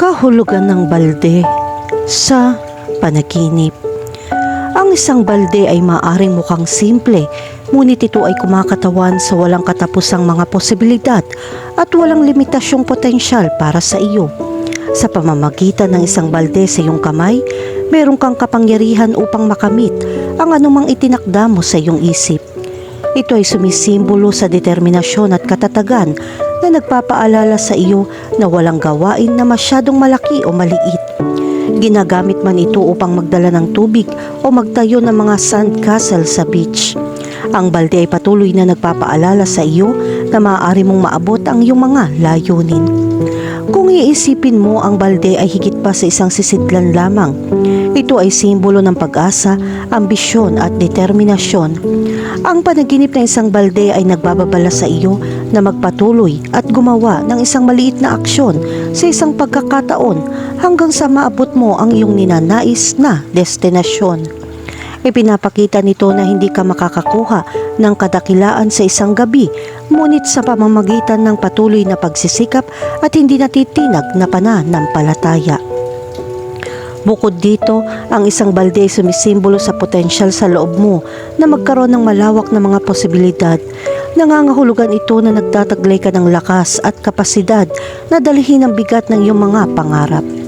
Kahulugan ng balde sa panaginip. Ang isang balde ay maaring mukhang simple, ngunit ito ay kumakatawan sa walang katapusang mga posibilidad at walang limitasyong potensyal para sa iyo. Sa pamamagitan ng isang balde sa iyong kamay, meron kang kapangyarihan upang makamit ang anumang itinakda mo sa iyong isip. Ito ay sumisimbolo sa determinasyon at katatagan na nagpapaalala sa iyo na walang gawain na masyadong malaki o maliit. Ginagamit man ito upang magdala ng tubig o magtayo ng mga sandcastle sa beach. Ang balde ay patuloy na nagpapaalala sa iyo na maaari mong maabot ang iyong mga layunin. Kung iisipin mo ang balde ay higit pa sa isang sisidlan lamang. Ito ay simbolo ng pag-asa, ambisyon at determinasyon. Ang panaginip ng isang balde ay nagbababala sa iyo na magpatuloy at gumawa ng isang maliit na aksyon sa isang pagkakataon hanggang sa maabot mo ang iyong ninanais na destinasyon. Ipinapakita nito na hindi ka makakakuha ng kadakilaan sa isang gabi, ngunit sa pamamagitan ng patuloy na pagsisikap at hindi natitinag na pananampalataya. Bukod dito, ang isang balde ay sumisimbolo sa potensyal sa loob mo na magkaroon ng malawak na mga posibilidad. Nangangahulugan ito na nagtataglay ka ng lakas at kapasidad na dalhin ang bigat ng iyong mga pangarap.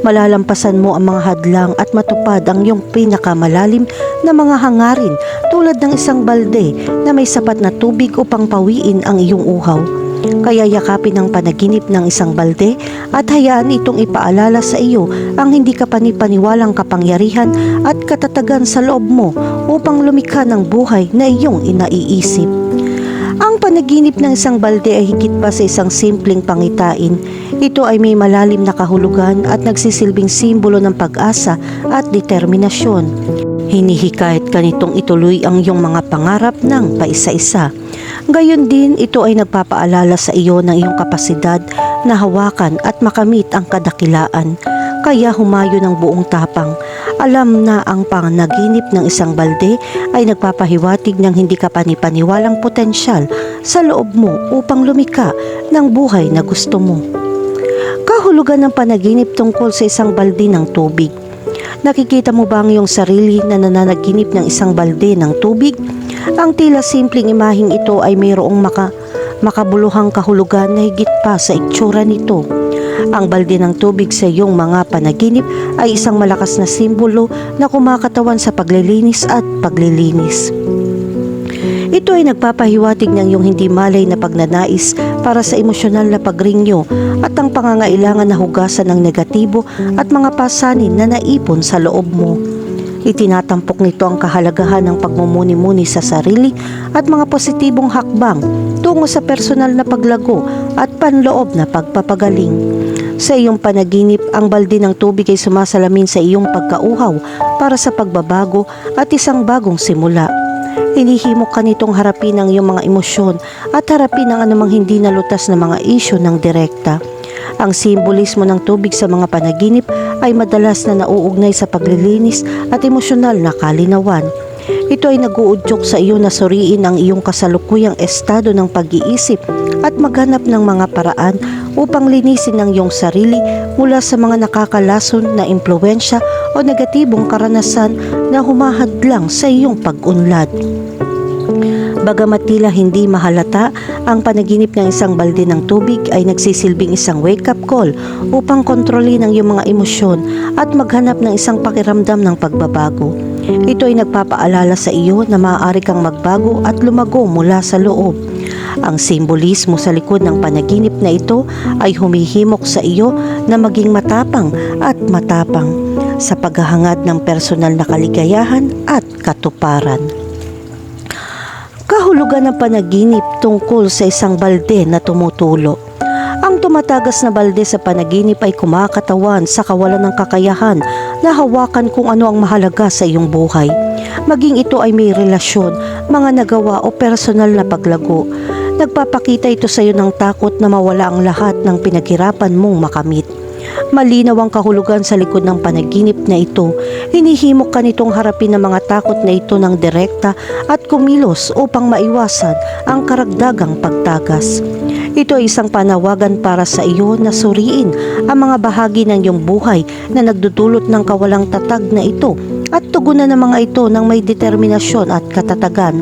Malalampasan mo ang mga hadlang at matupad ang iyong pinakamalalim na mga hangarin tulad ng isang balde na may sapat na tubig upang pawiin ang iyong uhaw. Kaya yakapin ang panaginip ng isang balde at hayaan itong ipaalala sa iyo ang hindi ka panipaniwalang kapangyarihan at katatagan sa loob mo upang lumikha ng buhay na iyong inaiisip. Panaginip ng isang balde ay higit pa sa isang simpleng pangitain. Ito ay may malalim na kahulugan at nagsisilbing simbolo ng pag-asa at determinasyon. Hinihikayat ka nitong ituloy ang iyong mga pangarap ng paisa-isa. Gayon din, ito ay nagpapaalala sa iyo ng iyong kapasidad na hawakan at makamit ang kadakilaan. Kaya humayo ng buong tapang. Alam na ang panganaginip ng isang balde ay nagpapahiwatig ng hindi ka panipaniwalang potensyal sa loob mo upang lumika ng buhay na gusto mo. Kahulugan ng panaginip tungkol sa isang balde ng tubig. Nakikita mo ba ang iyong sarili na nananaginip ng isang balde ng tubig? Ang tila simpleng imaheng ito ay mayroong maka, makabuluhang kahulugan na higit pa sa itsura nito. Ang balde ng tubig sa iyong mga panaginip ay isang malakas na simbolo na kumakatawan sa paglilinis at paglilinis. Ito ay nagpapahiwatig ng iyong hindi malay na pagnanais para sa emosyonal na pagringyo at ang pangangailangan na hugasan ng negatibo at mga pasanin na naipon sa loob mo. Itinatampok nito ang kahalagahan ng pagmumuni-muni sa sarili at mga positibong hakbang tungo sa personal na paglago at panloob na pagpapagaling. Sa iyong panaginip, ang balde ng tubig ay sumasalamin sa iyong pagkauhaw para sa pagbabago at isang bagong simula. Hinihimok ka nitong harapin ang iyong mga emosyon at harapin ang anumang hindi nalutas na mga isyo ng direkta. Ang simbolismo ng tubig sa mga panaginip ay madalas na nauugnay sa paglilinis at emosyonal na kalinawan. Ito ay naguudyok sa iyo na suriin ang iyong kasalukuyang estado ng pag-iisip at maghanap ng mga paraan upang linisin ang iyong sarili mula sa mga nakakalason na impluensya o negatibong karanasan na humahadlang sa iyong pag-unlad. Bagamat tila hindi mahalata, ang panaginip ng isang balde ng tubig ay nagsisilbing isang wake-up call upang kontrolin ang iyong mga emosyon at maghanap ng isang pakiramdam ng pagbabago. Ito ay nagpapaalala sa iyo na maaari kang magbago at lumago mula sa loob. Ang simbolismo sa likod ng panaginip na ito ay humihimok sa iyo na maging matapang at matapang sa paghahangad ng personal na kaligayahan at katuparan. Kahulugan ng panaginip tungkol sa isang balde na tumutulo. Ang tumatagas na balde sa panaginip ay kumakatawan sa kawalan ng kakayahan na hawakan kung ano ang mahalaga sa iyong buhay. Maging ito ay may relasyon, mga nagawa o personal na paglago. Nagpapakita ito sa iyo ng takot na mawala ang lahat ng pinaghirapan mong makamit. Malinaw ang kahulugan sa likod ng panaginip na ito. Hinihimok ka nitong harapin ang mga takot na ito ng direkta at kumilos upang maiwasan ang karagdagang pagtagas. Ito ay isang panawagan para sa iyo na suriin ang mga bahagi ng iyong buhay na nagdudulot ng kawalang tatag na ito at tugunan ng mga ito ng may determinasyon at katatagan.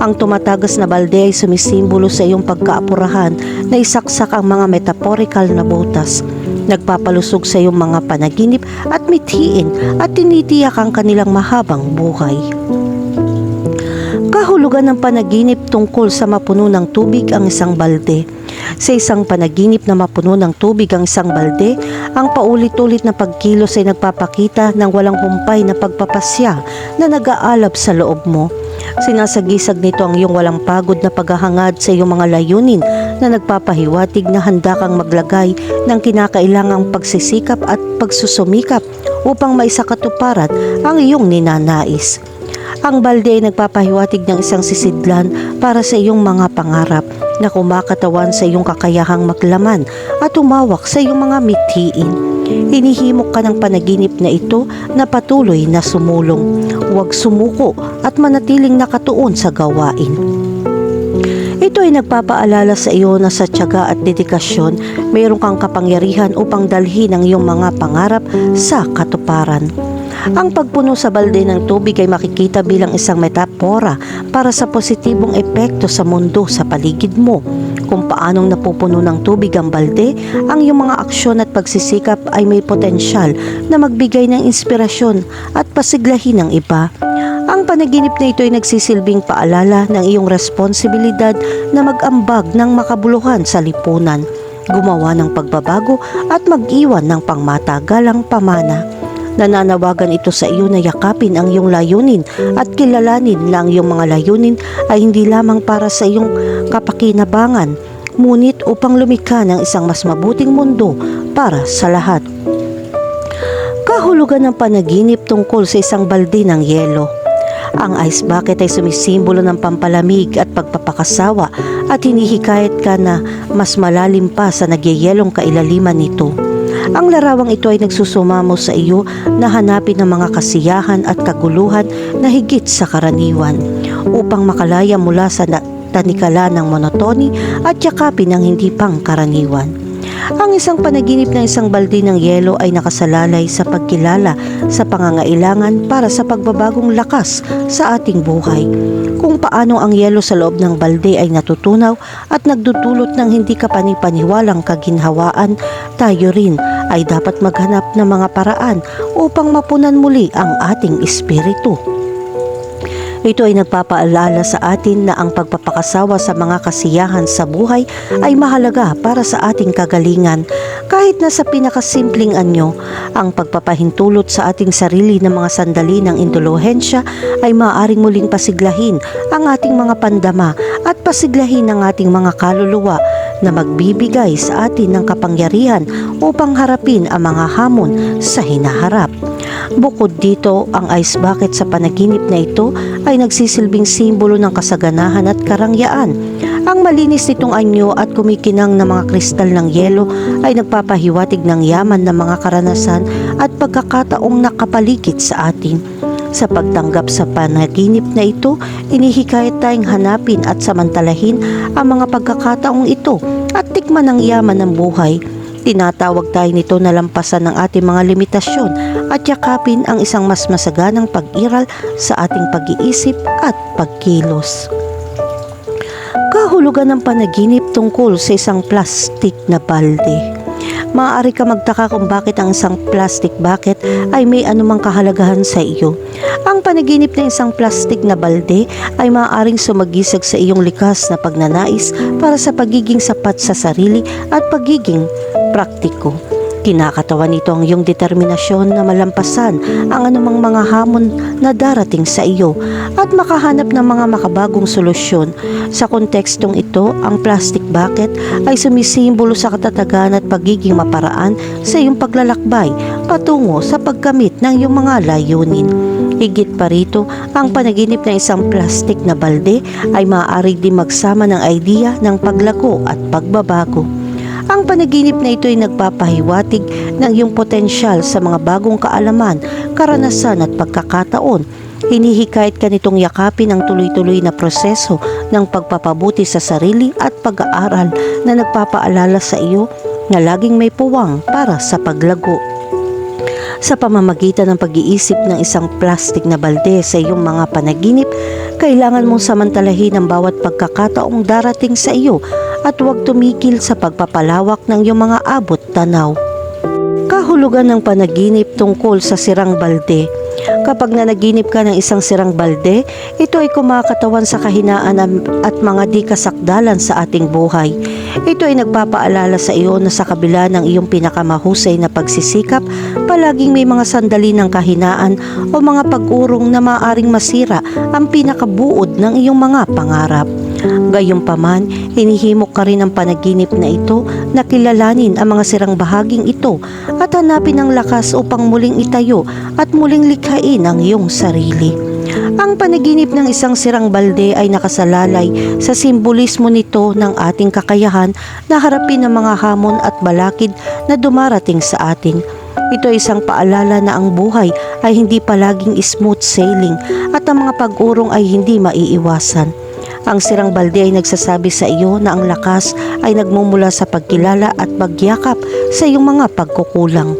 Ang tumatagas na balde ay sumisimbolo sa iyong pagkaapurahan na isaksak ang mga metaphorical na butas. Nagpapalusog sa iyong mga panaginip at mithiin at tinitiyak ang kanilang mahabang buhay. Kahulugan ng panaginip tungkol sa mapuno ng tubig ang isang balde. Sa isang panaginip na mapuno ng tubig ang isang balde, ang paulit-ulit na pagkilos ay nagpapakita ng walang humpay na pagpapasya na nag-aalab sa loob mo. Sinasagisag nito ang iyong walang pagod na paghahangad sa iyong mga layunin na nagpapahiwatig na handa kang maglagay ng kinakailangang pagsisikap at pagsusumikap upang maisakatuparan ang iyong ninanais. Ang balde ay nagpapahiwatig ng isang sisidlan para sa iyong mga pangarap na kumakatawan sa iyong kakayahang maglaman at umawak sa iyong mga mithiin. Inihimok ka ng panaginip na ito na patuloy na sumulong. Huwag sumuko at manatiling nakatuon sa gawain. Ito ay nagpapaalala sa iyo na sa tiyaga at dedikasyon, mayroon kang kapangyarihan upang dalhin ang iyong mga pangarap sa katuparan. Ang pagpuno sa balde ng tubig ay makikita bilang isang metapora para sa positibong epekto sa mundo sa paligid mo. Kung paanong napupuno ng tubig ang balde, ang iyong mga aksyon at pagsisikap ay may potensyal na magbigay ng inspirasyon at pasiglahin ng iba. Ang panaginip na ito ay nagsisilbing paalala ng iyong responsibilidad na mag-ambag ng makabuluhan sa lipunan, gumawa ng pagbabago at mag-iwan ng pangmatagalang pamana. Nananawagan ito sa iyo na yakapin ang iyong layunin at kilalanin na ang iyong mga layunin ay hindi lamang para sa iyong kapakinabangan, ngunit upang lumikha ng isang mas mabuting mundo para sa lahat. Kahulugan ng panaginip tungkol sa isang balde ng yelo. Ang ice bucket ay sumisimbolo ng pampalamig at pagpapakasawa at hinihikayat ka na mas malalim pa sa nagyayelong kailaliman nito. Ang larawang ito ay nagsusumamo sa iyo na hanapin ang mga kasiyahan at kaguluhan na higit sa karaniwan upang makalaya mula sa tanikala ng monotony at yakapin ang hindi pang karaniwan. Ang isang panaginip ng isang balde ng yelo ay nakasalalay sa pagkilala sa pangangailangan para sa pagbabagong lakas sa ating buhay. Kung paano ang yelo sa loob ng balde ay natutunaw at nagdudulot ng hindi kapanipaniwalang kaginhawaan, tayo rin ay dapat maghanap ng mga paraan upang mapunan muli ang ating espiritu. Ito ay nagpapaalala sa atin na ang pagpapakasawa sa mga kasiyahan sa buhay ay mahalaga para sa ating kagalingan. Kahit na sa pinakasimpleng anyo, ang pagpapahintulot sa ating sarili ng mga sandali ng indulhensya ay maaaring muling pasiglahin ang ating mga pandama at pasiglahin ang ating mga kaluluwa na magbibigay sa atin ng kapangyarihan upang harapin ang mga hamon sa hinaharap. Bukod dito, ang ice bucket sa panaginip na ito ay nagsisilbing simbolo ng kasaganahan at karangyaan. Ang malinis nitong anyo at kumikinang na mga kristal ng yelo ay nagpapahiwatig ng yaman ng mga karanasan at pagkakataong nakapaligid sa atin. Sa pagtanggap sa panaginip na ito, inihikayat tayong hanapin at samantalahin ang mga pagkakataong ito at tikman ang yaman ng buhay. Tinatawag tayo nito na lampasan ng ating mga limitasyon at yakapin ang isang mas masaganang pag-iral sa ating pag-iisip at pagkilos. Kahulugan ng panaginip tungkol sa isang plastik na balde. Maaari ka magtaka kung bakit ang isang plastic bucket ay may anumang kahalagahan sa iyo. Ang panaginip ng isang plastic na balde ay maaaring sumagisag sa iyong likas na pagnanais para sa pagiging sapat sa sarili at pagiging praktiko. Kinakatawan nito ang iyong determinasyon na malampasan ang anumang mga hamon na darating sa iyo at makahanap ng mga makabagong solusyon. Sa kontekstong ito, ang plastic bucket ay sumisimbolo sa katatagan at pagiging maparaan sa iyong paglalakbay patungo sa pagkamit ng iyong mga layunin. Higit pa rito, ang panaginip ng isang plastic na balde ay maaari din magsama ng idea ng paglago at pagbabago. Ang panaginip na ito ay nagpapahiwatig ng iyong potensyal sa mga bagong kaalaman, karanasan at pagkakataon. Hinihikayat ka nitong yakapin ang tuloy-tuloy na proseso ng pagpapabuti sa sarili at pag-aaral na nagpapaalala sa iyo na laging may puwang para sa paglago sa pamamagitan ng pag-iisip ng isang plastic na balde sa iyong mga panaginip, kailangan mong samantalahin ang bawat pagkakataong darating sa iyo at huwag tumigil sa pagpapalawak ng iyong mga abot tanaw. Kahulugan ng panaginip tungkol sa sirang balde. Kapag nanaginip ka ng isang sirang balde, ito ay kumakatawan sa kahinaan at mga di kasakdalan sa ating buhay. Ito ay nagpapaalala sa iyo na sa kabila ng iyong pinakamahusay na pagsisikap, palaging may mga sandali ng kahinaan o mga pag-urong na maaring masira ang pinakabuod ng iyong mga pangarap. Gayunpaman, hinihimok ka rin ng panaginip na ito na kilalanin ang mga sirang bahaging ito at hanapin ang lakas upang muling itayo at muling likhain ang iyong sarili. Ang panaginip ng isang sirang balde ay nakasalalay sa simbolismo nito ng ating kakayahan na harapin ang mga hamon at balakid na dumarating sa atin. Ito ay isang paalala na ang buhay ay hindi palaging smooth sailing at ang mga pag-urong ay hindi maiiwasan. Ang sirang balde ay nagsasabi sa iyo na ang lakas ay nagmumula sa pagkilala at pagyakap sa iyong mga pagkukulang.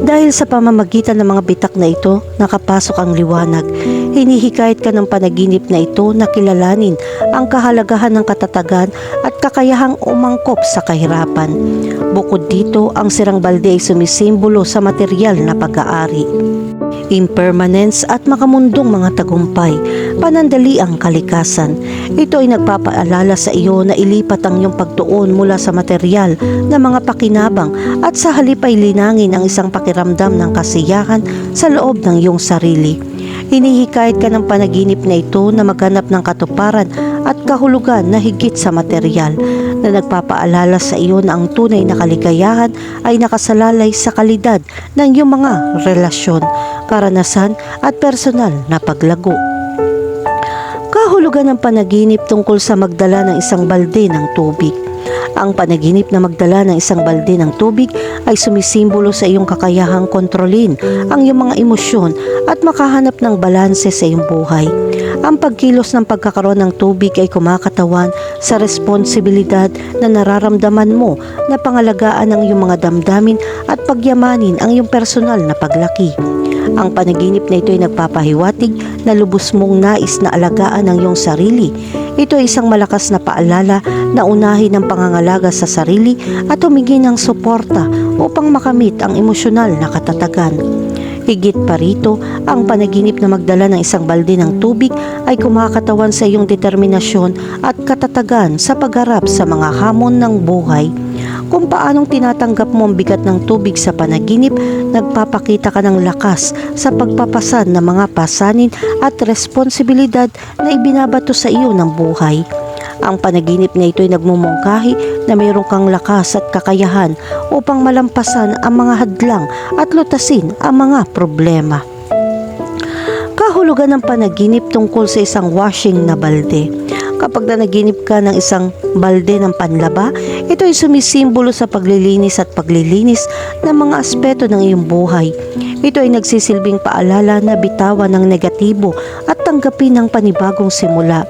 Dahil sa pamamagitan ng mga bitak na ito, nakapasok ang liwanag. Hinihikayat ka ng panaginip na ito na kilalanin ang kahalagahan ng katatagan at kakayahang umangkop sa kahirapan. Bukod dito, ang sirang balde ay sumisimbolo sa material na pag-aari impermanence at makamundong mga tagumpay, panandali ang kalikasan. Ito ay nagpapaalala sa iyo na ilipat ang iyong pagtuon mula sa material na mga pakinabang at sa halip ay linangin ang isang pakiramdam ng kasiyahan sa loob ng iyong sarili. Hinihikayat ka ng panaginip na ito na maghanap ng katuparan at kahulugan na higit sa material na nagpapaalala sa iyo na ang tunay na kaligayahan ay nakasalalay sa kalidad ng iyong mga relasyon, karanasan at personal na paglago. Kahulugan ng panaginip tungkol sa magdala ng isang balde ng tubig. Ang panaginip na magdala ng isang balde ng tubig ay sumisimbolo sa iyong kakayahang kontrolin ang iyong mga emosyon at makahanap ng balanse sa iyong buhay. Ang pagkilos ng pagkakaroon ng tubig ay kumakatawan sa responsibilidad na nararamdaman mo na pangalagaan ang iyong mga damdamin at pagyamanin ang iyong personal na paglaki. Ang panaginip na ito ay nagpapahiwatig na lubos mong nais na alagaan ang iyong sarili. Ito ay isang malakas na paalala na unahin ang pangangalaga sa sarili at humingi ng suporta upang makamit ang emosyonal na katatagan. Higit pa rito, ang panaginip na magdala ng isang balde ng tubig ay kumakatawan sa iyong determinasyon at katatagan sa pagharap sa mga hamon ng buhay. Kung paanong tinatanggap mo ang bigat ng tubig sa panaginip, nagpapakita ka ng lakas sa pagpapasan ng mga pasanin at responsibilidad na ibinabato sa iyo ng buhay. Ang panaginip na ito ay nagmumungkahi na mayroon kang lakas at kakayahan upang malampasan ang mga hadlang at lutasin ang mga problema. Kahulugan ng panaginip tungkol sa isang washing na balde. Kapag nanaginip ka ng isang balde ng panlaba, ito ay sumisimbolo sa paglilinis at paglilinis ng mga aspeto ng iyong buhay. Ito ay nagsisilbing paalala na bitawan ng negatibo at tanggapin ng panibagong simula.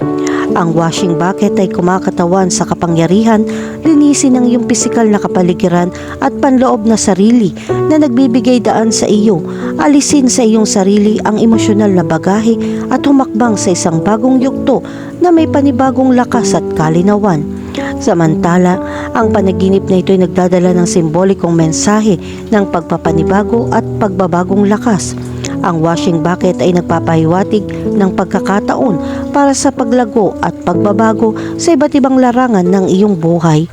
Ang washing bucket ay kumakatawan sa kapangyarihan, linisin ang iyong pisikal na kapaligiran at panloob na sarili na nagbibigay daan sa iyo. Alisin sa iyong sarili ang emosyonal na bagahe at humakbang sa isang bagong yugto na may panibagong lakas at kalinawan. Samantala, ang panaginip na ito ay nagdadala ng simbolikong mensahe ng pagpapanibago at pagbabagong lakas. Ang washing bucket ay nagpapahiwatig ng pagkakataon para sa paglago at pagbabago sa iba't ibang larangan ng iyong buhay.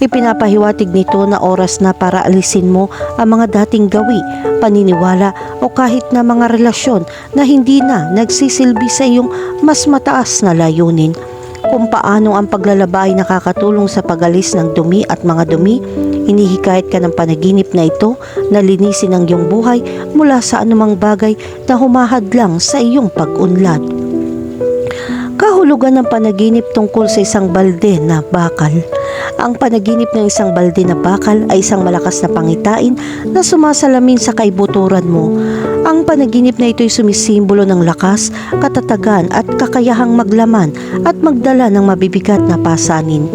Ipinapahiwatig nito na oras na para alisin mo ang mga dating gawi, paniniwala o kahit na mga relasyon na hindi na nagsisilbi sa iyong mas mataas na layunin. Kung paano ang paglalaba ay nakakatulong sa pagalis ng dumi at mga dumi, hinihikayat ka ng panaginip na ito na linisin ang iyong buhay mula sa anumang bagay na humahadlang sa iyong pag-unlad. Kahulugan ng panaginip tungkol sa isang balde na bakal. Ang panaginip ng isang balde na bakal ay isang malakas na pangitain na sumasalamin sa kaibuturan mo. Ang panaginip na ito ay sumisimbolo ng lakas, katatagan at kakayahang maglaman at magdala ng mabibigat na pasanin.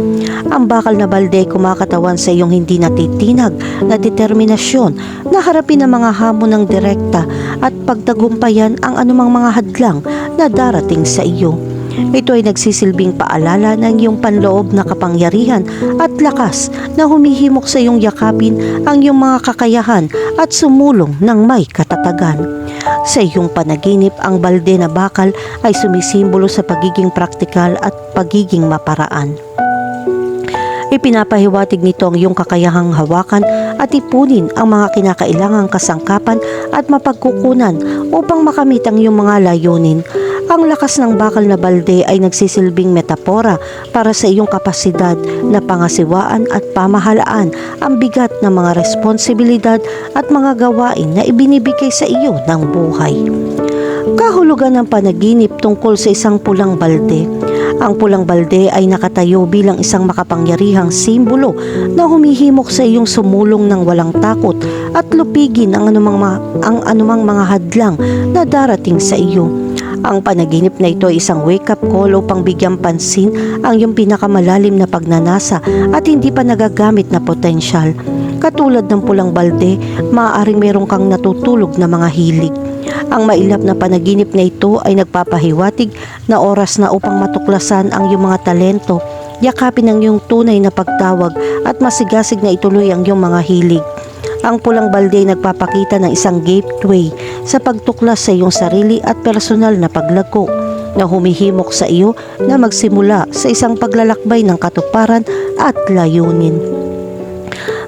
Ang bakal na balde ay kumakatawan sa iyong hindi natitinag na determinasyon na harapin ang mga hamon ng direkta at pagtagumpayan ang anumang mga hadlang na darating sa iyo. Ito ay nagsisilbing paalala ng iyong panloob na kapangyarihan at lakas na humihimok sa iyong yakapin ang iyong mga kakayahan at sumulong ng may katatagan. Sa iyong panaginip, ang balde na bakal ay sumisimbolo sa pagiging praktikal at pagiging maparaan. Ipinapahiwatig nito ang iyong kakayahang hawakan at ipunin ang mga kinakailangang kasangkapan at mapagkukunan upang makamit ang iyong mga layunin. Ang lakas ng bakal na balde ay nagsisilbing metapora para sa iyong kapasidad na pangasiwaan at pamahalaan ang bigat ng mga responsibilidad at mga gawain na ibinibigay sa iyo ng buhay. Kahulugan ng panaginip tungkol sa isang pulang balde. Ang pulang balde ay nakatayo bilang isang makapangyarihang simbolo na humihimok sa iyong sumulong ng walang takot at lupigin ang anumang, ma- ang anumang mga hadlang na darating sa iyo. Ang panaginip na ito ay isang wake-up call upang bigyang pansin ang iyong pinakamalalim na pagnanasa at hindi pa nagagamit na potensyal. Katulad ng pulang balde, maaaring meron kang natutulog na mga hilig. Ang mailap na panaginip na ito ay nagpapahiwatig na oras na upang matuklasan ang iyong mga talento, yakapin ang iyong tunay na pagtawag at masigasig na ituloy ang iyong mga hilig. Ang pulang balde ay nagpapakita ng isang gateway sa pagtuklas sa iyong sarili at personal na paglago na humihimok sa iyo na magsimula sa isang paglalakbay ng katuparan at layunin.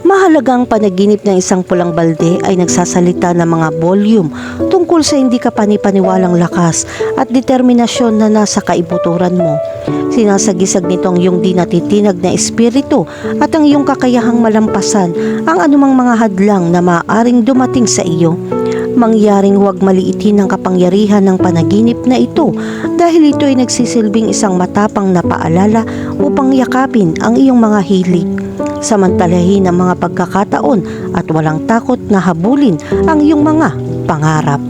Mahalagang panaginip ng isang pulang balde ay nagsasalita ng mga volume tungkol sa hindi ka panipaniwalang lakas at determinasyon na nasa kaibuturan mo. Sinasagisag nito ang iyong di natitinag na espiritu at ang iyong kakayahang malampasan ang anumang mga hadlang na maaaring dumating sa iyo. Mangyaring huwag maliitin ang kapangyarihan ng panaginip na ito dahil ito ay nagsisilbing isang matapang na paalala upang yakapin ang iyong mga hilig samantalahin ang mga pagkakataon at walang takot na habulin ang iyong mga pangarap.